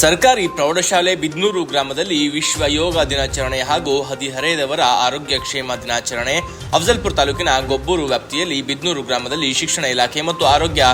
ಸರ್ಕಾರಿ ಪ್ರೌಢಶಾಲೆ ಬಿದ್ನೂರು ಗ್ರಾಮದಲ್ಲಿ ವಿಶ್ವ ಯೋಗ ದಿನಾಚರಣೆ ಹಾಗೂ ಹದಿಹರೆಯದವರ ಆರೋಗ್ಯ ಕ್ಷೇಮ ದಿನಾಚರಣೆ. ಅಫಜಲ್ಪುರ ತಾಲೂಕಿನ ಗೊಬ್ಬೂರು ವ್ಯಾಪ್ತಿಯಲ್ಲಿ ಬಿದ್ನೂರು ಗ್ರಾಮದಲ್ಲಿ ಶಿಕ್ಷಣ ಇಲಾಖೆ ಮತ್ತು ಆರೋಗ್ಯ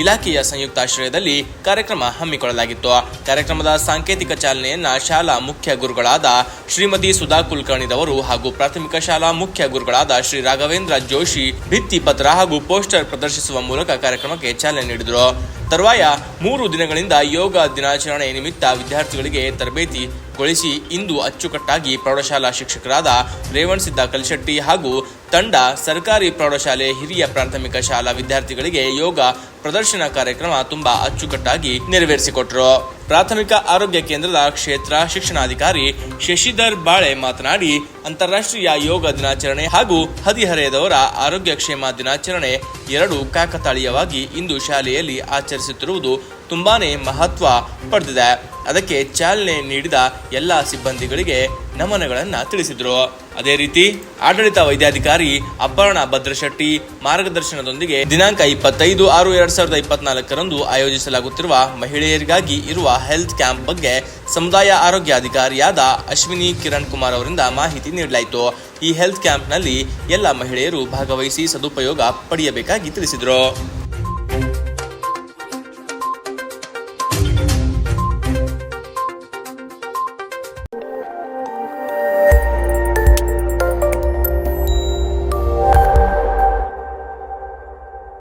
ಇಲಾಖೆಯ ಸಂಯುಕ್ತಾಶ್ರಯದಲ್ಲಿ ಕಾರ್ಯಕ್ರಮ ಹಮ್ಮಿಕೊಳ್ಳಲಾಗಿತ್ತು. ಕಾರ್ಯಕ್ರಮದ ಸಾಂಕೇತಿಕ ಚಾಲನೆಯನ್ನ ಶಾಲಾ ಮುಖ್ಯ ಗುರುಗಳಾದ ಶ್ರೀಮತಿ ಸುಧಾ ಕುಲಕರ್ಣಿರವರು ಹಾಗೂ ಪ್ರಾಥಮಿಕ ಶಾಲಾ ಮುಖ್ಯ ಗುರುಗಳಾದ ಶ್ರೀ ರಾಘವೇಂದ್ರ ಜೋಶಿ, ಭಿತ್ತಿ ಪತ್ರ ಹಾಗೂ ಪೋಸ್ಟರ್ ಪ್ರದರ್ಶಿಸುವ ಮೂಲಕ ಕಾರ್ಯಕ್ರಮಕ್ಕೆ ಚಾಲನೆ ನೀಡಿದರು. ತರುವಾಯ ಮೂರು ದಿನಗಳಿಂದ ಯೋಗ ದಿನಾಚರಣೆ ನಿಮಿತ್ತ ವಿದ್ಯಾರ್ಥಿಗಳಿಗೆ ತರಬೇತಿ ತರಬೇತಿಗೊಳಿಸಿ ಇಂದು ಅಚ್ಚುಕಟ್ಟಾಗಿ ಪ್ರೌಢಶಾಲಾ ಶಿಕ್ಷಕರಾದ ರೇವಣಸಿದ್ದ ಕಲ್ಶೆಟ್ಟಿ ಹಾಗೂ ತಂಡ ಸರ್ಕಾರಿ ಪ್ರೌಢಶಾಲೆ ಹಿರಿಯ ಪ್ರಾಥಮಿಕ ಶಾಲಾ ವಿದ್ಯಾರ್ಥಿಗಳಿಗೆ ಯೋಗ ಪ್ರದರ್ಶನ ಕಾರ್ಯಕ್ರಮ ತುಂಬಾ ಅಚ್ಚುಕಟ್ಟಾಗಿ ನೆರವೇರಿಸಿಕೊಟ್ಟರು ಪ್ರಾಥಮಿಕ ಆರೋಗ್ಯ ಕೇಂದ್ರದ ಕ್ಷೇತ್ರ ಶಿಕ್ಷಣಾಧಿಕಾರಿ ಶಶಿಧರ್ ಬಾಳೆ ಮಾತನಾಡಿ, ಅಂತಾರಾಷ್ಟ್ರೀಯ ಯೋಗ ದಿನಾಚರಣೆ ಹಾಗೂ ಹದಿಹರೆಯದವರ ಆರೋಗ್ಯ ಕ್ಷೇಮ ದಿನಾಚರಣೆ ಎರಡು ಕಾಕತಾಳೀಯವಾಗಿ ಇಂದು ಶಾಲೆಯಲ್ಲಿ ಆಚರಿಸುತ್ತಿರುವುದು ತುಂಬಾನೇ ಮಹತ್ವ ಪಡೆದಿದೆ. ಅದಕ್ಕೆ ಚಾಲನೆ ನೀಡಿದ ಎಲ್ಲ ಸಿಬ್ಬಂದಿಗಳಿಗೆ ನಮನಗಳನ್ನು ತಿಳಿಸಿದರು. ಅದೇ ರೀತಿ, ಆಡಳಿತ ವೈದ್ಯಾಧಿಕಾರಿ ಅಪರ್ಣ ಭದ್ರಶೆಟ್ಟಿ ಮಾರ್ಗದರ್ಶನದೊಂದಿಗೆ ದಿನಾಂಕ ಇಪ್ಪತ್ತೈದು ಆರು ಎರಡ್ ಸಾವಿರದ ಇಪ್ಪತ್ನಾಲ್ಕರಂದು ಆಯೋಜಿಸಲಾಗುತ್ತಿರುವ ಮಹಿಳೆಯರಿಗಾಗಿ ಇರುವ ಹೆಲ್ತ್ ಕ್ಯಾಂಪ್ ಬಗ್ಗೆ ಸಮುದಾಯ ಆರೋಗ್ಯಾಧಿಕಾರಿಯಾದ ಅಶ್ವಿನಿ ಕಿರಣ್ ಕುಮಾರ್ ಅವರಿಂದ ಮಾಹಿತಿ ನೀಡಲಾಯಿತು. ಈ ಹೆಲ್ತ್ ಕ್ಯಾಂಪ್ನಲ್ಲಿ ಎಲ್ಲ ಮಹಿಳೆಯರು ಭಾಗವಹಿಸಿ ಸದುಪಯೋಗ ಪಡೆಯಬೇಕಾಗಿ ತಿಳಿಸಿದರು.